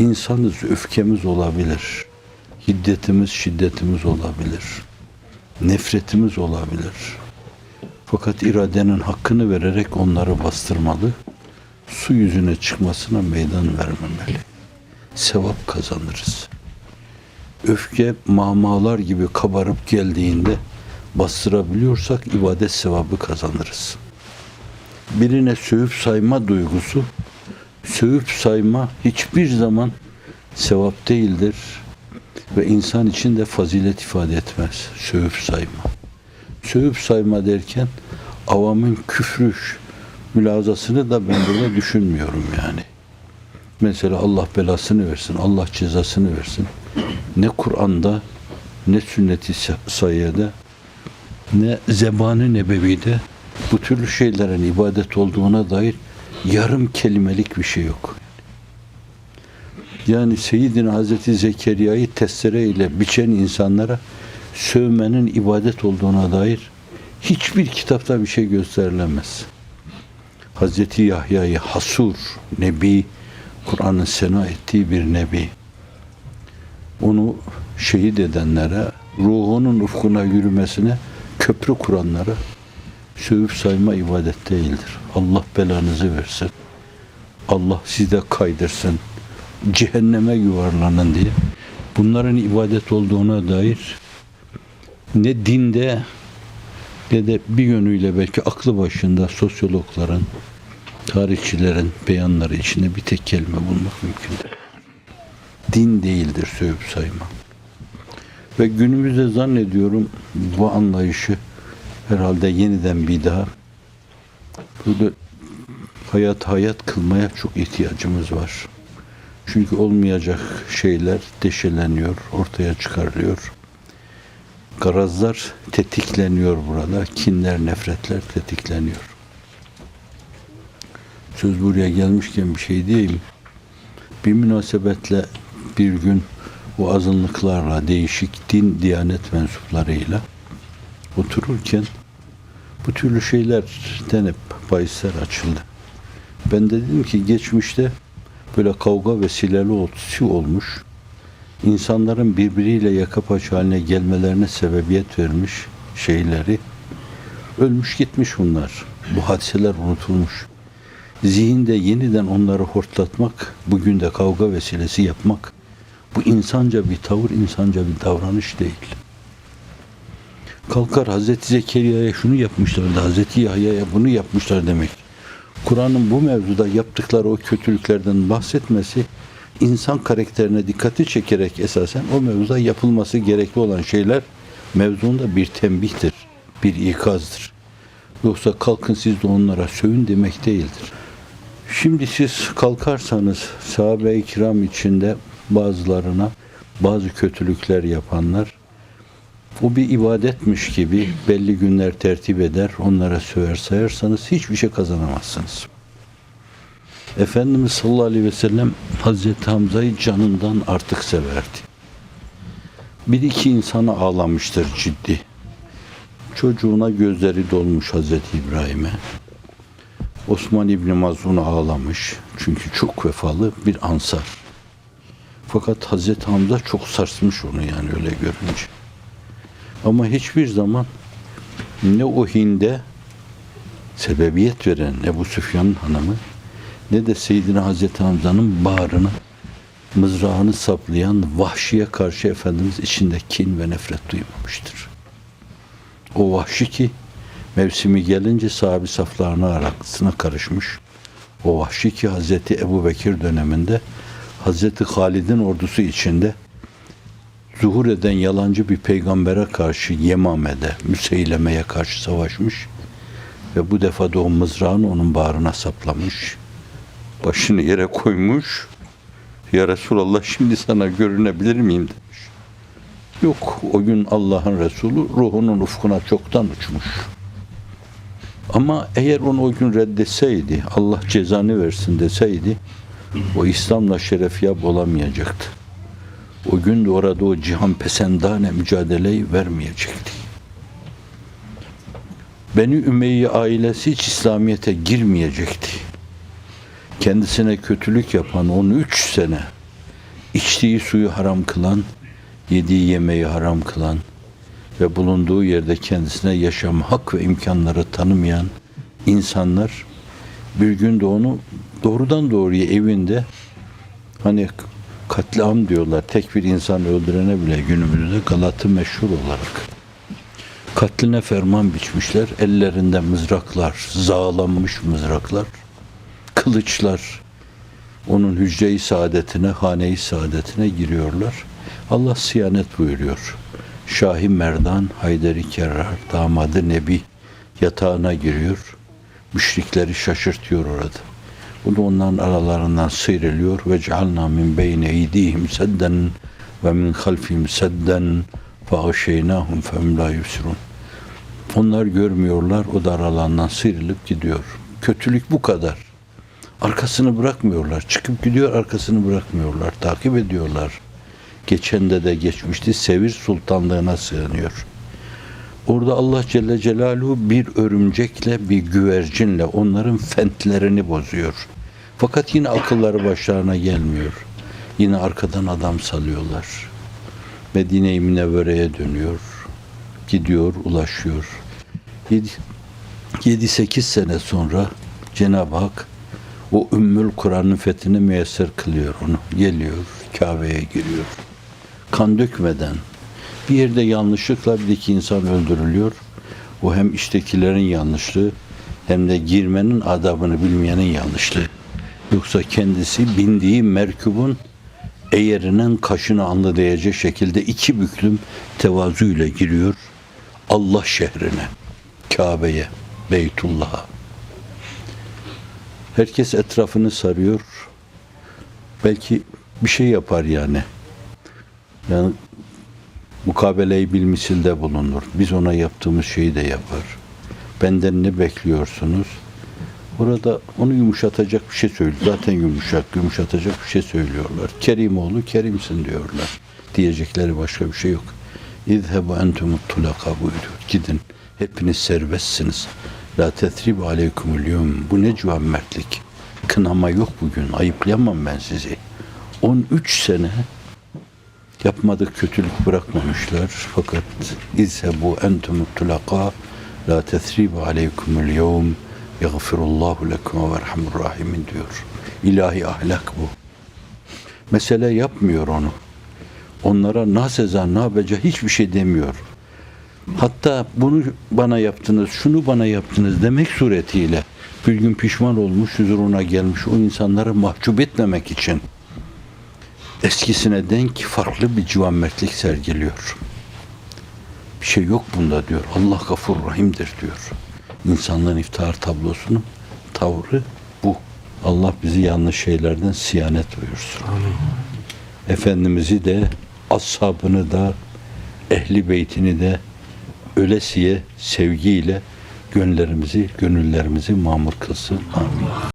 İnsanız, öfkemiz olabilir. Hiddetimiz, şiddetimiz olabilir. Nefretimiz olabilir. Fakat iradenin hakkını vererek onları bastırmalı. Su yüzüne çıkmasına meydan vermemeli. Sevap kazanırız. Öfke mamalar gibi kabarıp geldiğinde bastırabiliyorsak ibadet sevabı kazanırız. Birine sövüp sayma duygusu sövüp sayma hiçbir zaman sevap değildir ve insan için de fazilet ifade etmez. Sövüp sayma. Sövüp sayma derken avamın küfrü mülazasını da ben böyle düşünmüyorum yani. Mesela Allah belasını versin, Allah cezasını versin. Ne Kur'an'da, ne sünnet-i sayyede, ne zebanı nebevide bu türlü şeylerin ibadet olduğuna dair yarım kelimelik bir şey yok. Yani Seyyidina Hazreti Zekeriya'yı testere ile biçen insanlara sövmenin ibadet olduğuna dair hiçbir kitapta bir şey gösterilemez. Hazreti Yahya'yı Hasur, Nebi, Kur'an'ın sena ettiği bir Nebi. Onu şehit edenlere, ruhunun ufkuna yürümesine, köprü kuranlara sövüp sayma ibadet değildir. Allah belanızı versin. Allah sizde kaydırsın. Cehenneme yuvarlanın diye. Bunların ibadet olduğuna dair ne dinde ne de bir yönüyle belki aklı başında sosyologların, tarihçilerin beyanları içinde bir tek kelime bulmak mümkün değil. Din değildir sövüp sayma. Ve günümüzde zannediyorum bu anlayışı herhalde yeniden bir daha böyle hayat hayat kılmaya çok ihtiyacımız var. Çünkü olmayacak şeyler deşeleniyor, ortaya çıkarılıyor. Garazlar tetikleniyor burada. Kinler, nefretler tetikleniyor. Söz buraya gelmişken bir şey diyeyim. Bir münasebetle bir gün o azınlıklarla, değişik din, diyanet mensuplarıyla otururken bu türlü şeylerden hep bahisler açıldı. Ben de dedim ki geçmişte böyle kavga vesileleri olmuş. İnsanların birbiriyle yaka paça haline gelmelerine sebebiyet vermiş şeyleri ölmüş gitmiş bunlar. Bu hadiseler unutulmuş. Zihinde yeniden onları hortlatmak, bugün de kavga vesilesi yapmak bu insanca bir tavır, insanca bir davranış değil kalkar Hazreti Zekeriya'ya şunu yapmışlar, Hazreti Yahya'ya bunu yapmışlar demek. Kur'an'ın bu mevzuda yaptıkları o kötülüklerden bahsetmesi insan karakterine dikkati çekerek esasen o mevzuda yapılması gerekli olan şeyler mevzunda bir tembihtir, bir ikazdır. Yoksa kalkın siz de onlara sövün demek değildir. Şimdi siz kalkarsanız sahabe-i kiram içinde bazılarına bazı kötülükler yapanlar bu bir ibadetmiş gibi belli günler tertip eder, onlara söver sayarsanız hiçbir şey kazanamazsınız. Efendimiz sallallahu aleyhi ve sellem Hazreti Hamza'yı canından artık severdi. Bir iki insana ağlamıştır ciddi. Çocuğuna gözleri dolmuş Hazreti İbrahim'e. Osman İbni Mazun'a ağlamış. Çünkü çok vefalı bir ansar. Fakat Hazreti Hamza çok sarsmış onu yani öyle görünce. Ama hiçbir zaman ne o Hind'e sebebiyet veren Ebu Süfyan'ın hanımı ne de Seyyidina Hazreti Hamza'nın bağrını mızrağını saplayan vahşiye karşı Efendimiz içinde kin ve nefret duymamıştır. O vahşi ki mevsimi gelince sahabi saflarına arasına karışmış. O vahşi ki Hazreti Ebu Bekir döneminde Hazreti Halid'in ordusu içinde zuhur eden yalancı bir peygambere karşı Yemame'de, Müseyleme'ye karşı savaşmış ve bu defa da o mızrağını onun bağrına saplamış. Başını yere koymuş. Ya Resulallah şimdi sana görünebilir miyim demiş. Yok o gün Allah'ın Resulü ruhunun ufkuna çoktan uçmuş. Ama eğer onu o gün reddetseydi, Allah cezanı versin deseydi, o İslam'la şerefiyap olamayacaktı. O gün de orada o cihan pesendane mücadeleyi vermeyecekti. Beni Ümeyye ailesi hiç İslamiyet'e girmeyecekti. Kendisine kötülük yapan 13 sene içtiği suyu haram kılan, yediği yemeği haram kılan ve bulunduğu yerde kendisine yaşam hak ve imkanları tanımayan insanlar bir gün de onu doğrudan doğruya evinde hani katliam diyorlar. Tek bir insan öldürene bile günümüzde Galat'ı meşhur olarak katline ferman biçmişler. Ellerinde mızraklar, zağlanmış mızraklar, kılıçlar onun hücre-i saadetine, hane-i saadetine giriyorlar. Allah siyanet buyuruyor. Şahi Merdan, Hayderi Kerrar, damadı Nebi yatağına giriyor. Müşrikleri şaşırtıyor orada. Bunu onların aralarından sıyrılıyor. Ve cealna min beyne eydihim sedden ve min halfim sedden fâşeynâhum fehum lâ yusrun. Onlar görmüyorlar, o da aralarından sıyrılıp gidiyor. Kötülük bu kadar. Arkasını bırakmıyorlar. Çıkıp gidiyor, arkasını bırakmıyorlar. Takip ediyorlar. Geçende de geçmişti, Sevir Sultanlığına sığınıyor. Orada Allah Celle Celaluhu bir örümcekle, bir güvercinle onların fentlerini bozuyor. Fakat yine akılları başlarına gelmiyor. Yine arkadan adam salıyorlar. Medine-i Münevvere'ye dönüyor. Gidiyor, ulaşıyor. 7-8 sene sonra Cenab-ı Hak o Ümmül Kur'an'ın fethini müyesser kılıyor onu. Geliyor, Kabe'ye giriyor. Kan dökmeden bir yerde yanlışlıkla bir iki insan öldürülüyor. O hem iştekilerin yanlışlığı hem de girmenin adabını bilmeyenin yanlışlığı. Yoksa kendisi bindiği merkubun eğerinin kaşını anlayacak şekilde iki büklüm tevazuyla giriyor Allah şehrine, Kabe'ye, Beytullah'a. Herkes etrafını sarıyor. Belki bir şey yapar yani. Yani mukabeleyi bilmisilde bulunur. Biz ona yaptığımız şeyi de yapar. Benden ne bekliyorsunuz? Orada onu yumuşatacak bir şey söylüyor. Zaten yumuşak, yumuşatacak bir şey söylüyorlar. Kerimoğlu kerimsin diyorlar. Diyecekleri başka bir şey yok. İzhebu entumut tulaka buyuruyor. Gidin. Hepiniz serbestsiniz. La tetrib aleykumul yum. Bu ne cüvammertlik. Kınama yok bugün. Ayıplayamam ben sizi. 13 sene yapmadık kötülük bırakmamışlar. Fakat izhebu entumut tulaka la tetrib aleykumul yum. Yagfirullahu lekum ve erhamur rahimin diyor. İlahi ahlak bu. Mesele yapmıyor onu. Onlara naseza, nabeca hiçbir şey demiyor. Hatta bunu bana yaptınız, şunu bana yaptınız demek suretiyle bir gün pişman olmuş, huzuruna gelmiş o insanları mahcup etmemek için eskisine denk farklı bir civanmertlik sergiliyor. Bir şey yok bunda diyor. Allah gafur rahimdir diyor. İnsanlığın iftihar tablosunun tavrı bu. Allah bizi yanlış şeylerden siyanet buyursun. Amin. Efendimiz'i de, ashabını da, ehli beytini de ölesiye sevgiyle gönüllerimizi, gönüllerimizi mamur kılsın. Amin.